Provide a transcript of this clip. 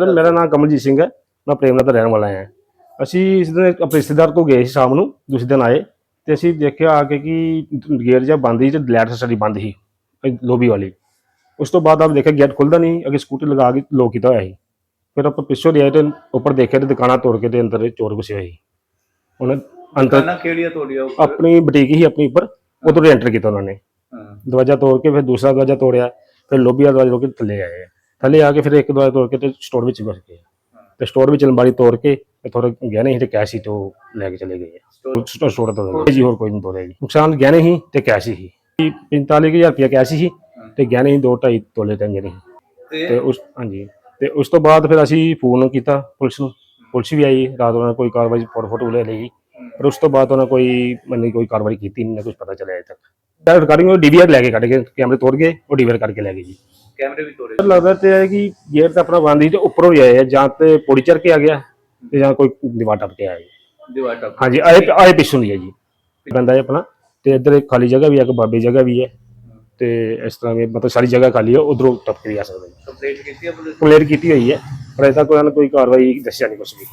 Sir ਮੇਰਾ ਨਾਮ ਕਮਲਜੀਤ ਸਿੰਘ ਹੈ। ਮੈਂ ਪ੍ਰੇਮਨਗਰ ਦਾ ਰਹਿਣ ਵਾਲਾ ਹਾਂ। ਅਸੀਂ ਇਸ ਦਿਨ ਆਪਣੇ ਰਿਸ਼ਤੇਦਾਰ ਕੋਲ ਗਏ ਸੀ ਸ਼ਾਮ ਨੂੰ ਦੂਸਰੇ ਦਿਨ ਆਏ ਤੇ ਅਸੀਂ ਦੇਖਿਆ ਆ ਕੇ ਕਿ ਗੇਟ ਜਿਹਾ ਬੰਦ ਸੀ ਤੇ ਲਾਈਟ ਸਾਡੀ ਬੰਦ ਸੀ ਲੋਬੀ ਵਾਲੀ। ਉਸ ਤੋਂ ਬਾਅਦ ਆਪ ਦੇਖਿਆ ਗੇਟ ਖੁੱਲਦਾ ਨਹੀਂ ਅੱਗੇ ਸਕੂਟਰ ਲਗਾ ਕੇ ਲੋਕ ਕੀਤਾ ਹੋਇਆ ਸੀ। ਫਿਰ ਆਪਾਂ ਪਿੱਛੋਂ ਦੇ ਆਏ ਤੇ ਉੱਪਰ ਦੇਖਿਆ ਤੇ ਦੁਕਾਨਾਂ ਤੋੜ ਕੇ ਤੇ ਅੰਦਰ ਚੋਰ ਘੁਸੇ ਹੋਏ ਸੀ। ਉਹਨਾਂ ਅੰਦਰ ਕਿਹੜੀਆਂ ਉੱਪਰ? ਆਪਣੀ ਬੁਟੀਕ ਹੀ ਆਪਣੀ ਉੱਪਰ ਉਧਰ ਐਂਟਰ ਕੀਤਾ ਉਹਨਾਂ ਨੇ। ਦਰਵਾਜ਼ਾ ਤੋੜ ਕੇ ਫਿਰ ਦੂਸਰਾ ਦਰਵਾਜ਼ਾ ਤੋੜਿਆ ਫਿਰ ਲੋਬੀ ਵਾਲਾ ਦਰਵਾਜ਼ਾ ਤੋੜ ਕੇ ਥੱਲੇ ਆਏ। ਥੱਲੇ ਆ ਕੇ ਫਿਰ ਇੱਕ ਦਰਵਾਜ਼ਾ ਤੋੜ ਕੇ ਤੇ ਸਟੋਰ ਵਿੱਚ ਘੁਸ ਗਏ ਤੇ ਸਟੋਰ ਵਿੱਚ ਅਲਮਾਰੀ ਤੋੜ ਕੇ ਤੇ ਥੋੜਾ ਗਹਿਣੇ ਸੀ ਤੇ ਕੈਸ਼ ਸੀ ਤੇ ਲੈ ਕੇ ਚਲੇ ਗਏ ਸਟੋਰ ਸਟੋਰ ਤੋਂ ਜੀ ਹੋਰ ਕੋਈ ਨਹੀਂ ਤੋੜਿਆ ਜੀ। ਨੁਕਸਾਨ ਗਹਿਣੇ ਸੀ ਤੇ ਕੈਸ਼ ਹੀ 45000 ਰੁਪਇਆ ਕੈਸ਼ ਸੀ ਤੇ ਗਹਿਣੇ ਸੀ 2.5 ਤੋਲੇ ਟੰਗੇ ਨੇ ਤੇ ਤੇ ਉਸ ਹਾਂਜੀ। ਤੇ ਉਸ ਤੋਂ ਬਾਅਦ ਫਿਰ ਅਸੀਂ ਫੋਨ ਕੀਤਾ ਪੁਲਿਸ ਨੂੰ। ਪੁਲਿਸ ਵੀ ਆਈ ਰਾਤ ਉਹਨਾਂ ਨੇ ਕੋਈ ਕਾਰਵਾਈ ਫੋਟੋ ਫੋਟੋ ਲੈ ਲਈ। ਪਰ ਉਸ ਤੋਂ ਬਾਅਦ ਉਹਨਾਂ ਕੋਈ ਮੰਨੀ ਕੋਈ ਕਾਰਵਾਈ ਕੀਤੀ ਨਹੀਂ ਨਾ ਕੁਝ ਪਤਾ ਚੱਲਿਆ ਅਜੇ ਤੱਕ। ਤਾਂ ਰਿਕਾਰਡਿੰਗ ਉਹ ਡੀਵੀਆਰ ਲੈ ਕੇ ਕੱਢ ਕੇ ਕੈਮਰੇ ਤੋੜ ਗਏ ਉਹ ਡੀਵੀਆਰ ਕਰਕੇ ਲੈ ਗਏ ਜੀ। ਕੈਮਰੇ ਵੀ ਤੋੜੇ ਲੱਗਦਾ ਤੇ ਹੈ ਕਿ ਗੇਟ ਤਾਂ ਆਪਣਾ ਬੰਦ ਸੀ ਤੇ ਉੱਪਰੋਂ ਹੀ ਆਏ ਆ ਜਾਂ ਤੇ ਪੌੜੀ ਚੜ ਕੇ ਆ ਗਿਆ ਤੇ ਜਾਂ ਕੋਈ ਦੀਵਾਰ ਟੱਪ ਕੇ ਆਇਆ ਜੀ ਦੀਵਾਰ ਟੱਪ ਹਾਂਜੀ ਆਏ ਆਏ ਪਿੱਛੋਂ ਦੀ ਹੈ ਜੀ। ਬੰਦਾ ਹੈ ਆਪਣਾ ਤੇ ਇੱਧਰ ਇੱਕ ਖਾਲੀ ਜਗ੍ਹਾ ਵੀ ਹੈ ਇੱਕ ਬਾਬੇ ਜਗ੍ਹਾ ਵੀ ਹੈ। ਤੇ ਇਸ ਤਰ੍ਹਾਂ ਵੀ ਮਤਲਬ ਸਾਰੀ ਜਗ੍ਹਾ ਖਾਲੀ ਹੈ ਉਧਰੋਂ ਟੱਪ ਕੇ ਵੀ ਆ ਸਕਦਾ ਜੀ। ਕੰਪਲੇਂਟ ਕੀਤੀ ਹੈ ਪੁਲਿਸ ਕੰਪਲੇਂਟ ਕੀਤੀ ਹੋਈ ਹੈ ਪਰ ਅਜੇ ਤੱਕ ਉਹਨਾਂ ਨੇ ਕੋਈ ਕਾਰਵਾਈ ਦੱਸਿਆ ਨਹੀਂ ਕੁਛ ਵੀ।